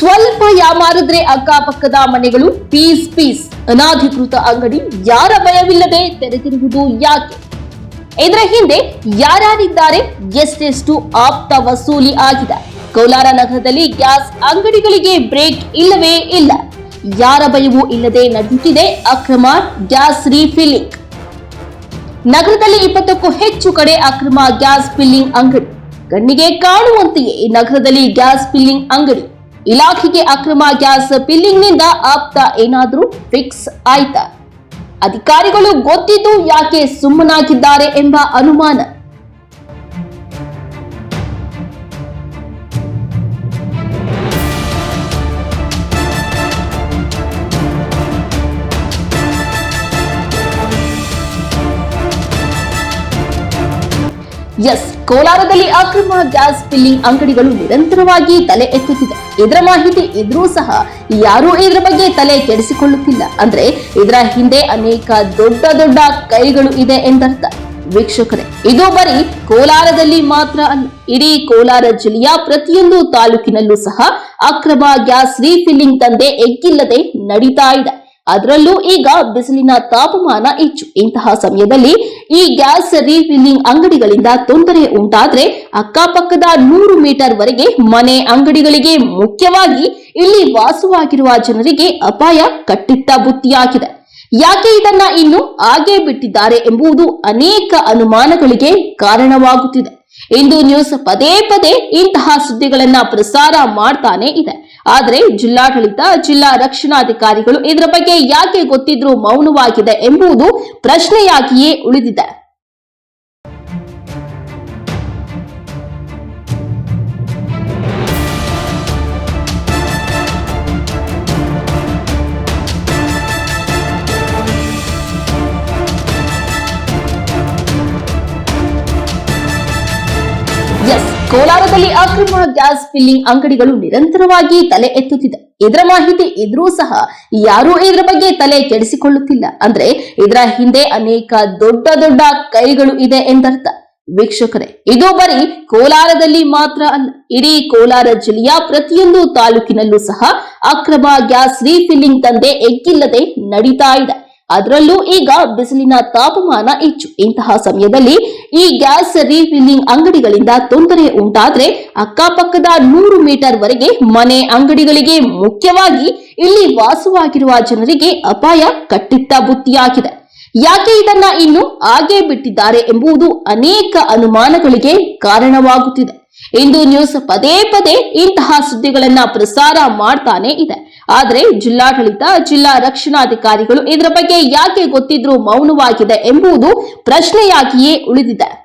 ಸ್ವಲ್ಪ ಯಾಮಾರಿದ್ರೆ ಅಕ್ಕಪಕ್ಕದ ಮನೆಗಳು? Piece piece. ಅನಾಧಿಕೃತ ಅಂಗಡಿ, ಯಾರ ಭಯವಿಲ್ಲದೆ ತೆರೆದಿರುವುದು ಯಾಕೆ? ಇದರ ಹಿಂದೆ ಯಾರ್ಯಾರಿದ್ದಾರೆ ಎಷ್ಟೆಷ್ಟು ಆಪ್ತ ವಸೂಲಿ ಆಗಿದೆ? ಕೋಲಾರ ನಗರದಲ್ಲಿ ಗ್ಯಾಸ್ ಅಂಗಡಿಗಳಿಗೆ ಬ್ರೇಕ್ ಇಲ್ಲವೇ ಇಲ್ಲ. ಯಾರ ಭಯವೂ ಇಲ್ಲದೆ ನಡೆಯುತ್ತಿದೆ ಅಕ್ರಮ ಗ್ಯಾಸ್ ರೀಫಿಲ್ಲಿಂಗ್. ನಗರದಲ್ಲಿ ಇಪ್ಪತ್ತಕ್ಕೂ ಹೆಚ್ಚು ಕಡೆ ಅಕ್ರಮ ಗ್ಯಾಸ್ ಫಿಲ್ಲಿಂಗ್ ಅಂಗಡಿ. ಕಣ್ಣಿಗೆ ಕಾಣುವಂತೆಯೇ ನಗರದಲ್ಲಿ ಗ್ಯಾಸ್ ಫಿಲ್ಲಿಂಗ್ ಅಂಗಡಿ. ಇಲಾಖೆಗೆ ಅಕ್ರಮ ಗ್ಯಾಸ್ ಬಿಲ್ಲಿಂಗ್ನಿಂದ ಆಪ್ತ ಏನಾದರೂ ಫಿಕ್ಸ್ ಆಯ್ತಾ? ಅಧಿಕಾರಿಗಳು ಗೊತ್ತಿದ್ದು ಯಾಕೆ ಸುಮ್ಮನಾಗಿದ್ದಾರೆ ಎಂಬ ಅನುಮಾನ. ಎಸ್ ಕೋಲಾರದಲ್ಲಿ ಅಕ್ರಮ ಗ್ಯಾಸ್ ಫಿಲ್ಲಿಂಗ್ ಅಂಗಡಿಗಳು ನಿರಂತರವಾಗಿ ತಲೆ ಎತ್ತುತ್ತಿದೆ. ಇದರ ಮಾಹಿತಿ ಇದ್ರೂ ಸಹ ಯಾರೂ ಇದರ ಬಗ್ಗೆ ತಲೆ ಕೆಡಿಸಿಕೊಳ್ಳುತ್ತಿಲ್ಲ. ಅಂದ್ರೆ ಇದರ ಹಿಂದೆ ಅನೇಕ ದೊಡ್ಡ ದೊಡ್ಡ ಕೈಗಳು ಇದೆ ಎಂದರ್ಥ. ವೀಕ್ಷಕರೇ, ಇದು ಬರೀ ಕೋಲಾರದಲ್ಲಿ ಮಾತ್ರ ಅಲ್ಲ, ಇಡೀ ಕೋಲಾರ ಜಿಲ್ಲೆಯ ಪ್ರತಿಯೊಂದು ತಾಲೂಕಿನಲ್ಲೂ ಸಹ ಅಕ್ರಮ ಗ್ಯಾಸ್ ರೀಫಿಲ್ಲಿಂಗ್ ತಂದೆ ಎಗ್ಗಿಲ್ಲದೆ ನಡೀತಾ ಇದೆ. ಅದರಲ್ಲೂ ಈಗ ಬಿಸಿಲಿನ ತಾಪಮಾನ ಹೆಚ್ಚು. ಇಂತಹ ಸಮಯದಲ್ಲಿ ಈ ಗ್ಯಾಸ್ ರೀಫಿಲ್ಲಿಂಗ್ ಅಂಗಡಿಗಳಿಂದ ತೊಂದರೆ ಉಂಟಾದ್ರೆ ಅಕ್ಕಪಕ್ಕದ ನೂರು ಮೀಟರ್ ವರೆಗೆ ಮನೆ ಅಂಗಡಿಗಳಿಗೆ ಮುಖ್ಯವಾಗಿ ಇಲ್ಲಿ ವಾಸವಾಗಿರುವ ಜನರಿಗೆ ಅಪಾಯ ಕಟ್ಟಿಟ್ಟ ಬುತ್ತಿಯಾಗಿದೆ. ಯಾಕೆ ಇದನ್ನ ಇನ್ನು ಹಾಗೆ ಬಿಟ್ಟಿದ್ದಾರೆ ಎಂಬುದು ಅನೇಕ ಅನುಮಾನಗಳಿಗೆ ಕಾರಣವಾಗುತ್ತಿದೆ. ಇಂದು ನ್ಯೂಸ್ ಪದೇ ಪದೇ ಇಂತಹ ಸುದ್ದಿಗಳನ್ನ ಪ್ರಸಾರ ಮಾಡ್ತಾನೆ ಇದೆ. ಆದ್ರೆ ಜಿಲ್ಲಾಡಳಿತ ಜಿಲ್ಲಾ ರಕ್ಷಣಾಧಿಕಾರಿಗಳು ಇದರ ಬಗ್ಗೆ ಯಾಕೆ ಗೊತ್ತಿದ್ರೂ ಮೌನವಾಗಿದೆ ಎಂಬುದು ಪ್ರಶ್ನೆಯಾಗಿಯೇ ಉಳಿದಿದೆ. ಎಸ್ ಕೋಲಾರದಲ್ಲಿ ಅಕ್ರಮ ಗ್ಯಾಸ್ ಫಿಲ್ಲಿಂಗ್ ಅಂಗಡಿಗಳು ನಿರಂತರವಾಗಿ ತಲೆ ಎತ್ತುತ್ತಿದೆ. ಇದರ ಮಾಹಿತಿ ಇದ್ರೂ ಸಹ ಯಾರೂ ಇದರ ಬಗ್ಗೆ ತಲೆ ಕೆಡಿಸಿಕೊಳ್ಳುತ್ತಿಲ್ಲ. ಅಂದ್ರೆ ಇದರ ಹಿಂದೆ ಅನೇಕ ದೊಡ್ಡ ದೊಡ್ಡ ಕೈಗಳು ಇದೆ ಎಂದರ್ಥ. ವೀಕ್ಷಕರೇ, ಇದು ಬರೀ ಕೋಲಾರದಲ್ಲಿ ಮಾತ್ರ ಅಲ್ಲ, ಇಡೀ ಕೋಲಾರ ಜಿಲ್ಲೆಯ ಪ್ರತಿಯೊಂದು ತಾಲೂಕಿನಲ್ಲೂ ಸಹ ಅಕ್ರಮ ಗ್ಯಾಸ್ ರೀಫಿಲ್ಲಿಂಗ್ ದಂಧೆ ಎಗ್ಗಿಲ್ಲದೆ ನಡೀತಾ ಇದೆ. ಅದರಲ್ಲೂ ಈಗ ಬಿಸಿಲಿನ ತಾಪಮಾನ ಹೆಚ್ಚು. ಇಂತಹ ಸಮಯದಲ್ಲಿ ಈ ಗ್ಯಾಸ್ ರೀಫಿಲ್ಲಿಂಗ್ ಅಂಗಡಿಗಳಿಂದ ತೊಂದರೆ ಉಂಟಾದ್ರೆ ಅಕ್ಕಪಕ್ಕದ ನೂರು ಮೀಟರ್ ವರೆಗೆ ಮನೆ ಅಂಗಡಿಗಳಿಗೆ ಮುಖ್ಯವಾಗಿ ಇಲ್ಲಿ ವಾಸವಾಗಿರುವ ಜನರಿಗೆ ಅಪಾಯ ಕಟ್ಟಿಟ್ಟ ಬುತ್ತಿಯಾಗಿದೆ. ಯಾಕೆ ಇದನ್ನ ಇನ್ನು ಹಾಗೆ ಬಿಟ್ಟಿದ್ದಾರೆ ಎಂಬುದು ಅನೇಕ ಅನುಮಾನಗಳಿಗೆ ಕಾರಣವಾಗುತ್ತಿದೆ. ಇಂದು ನ್ಯೂಸ್ ಪದೇ ಪದೇ ಇಂತಹ ಸುದ್ದಿಗಳನ್ನ ಪ್ರಸಾರ ಮಾಡ್ತಾನೆ ಇದೆ. ಆದ್ರೆ ಜಿಲ್ಲಾಡಳಿತ, ಜಿಲ್ಲಾ ರಕ್ಷಣಾಧಿಕಾರಿಗಳು ಇದರ ಬಗ್ಗೆ ಯಾಕೆ ಗೊತ್ತಿದ್ರೂ ಮೌನವಾಗಿದೆ ಎಂಬುದು ಪ್ರಶ್ನೆಯಾಗಿಯೇ ಉಳಿದಿದೆ.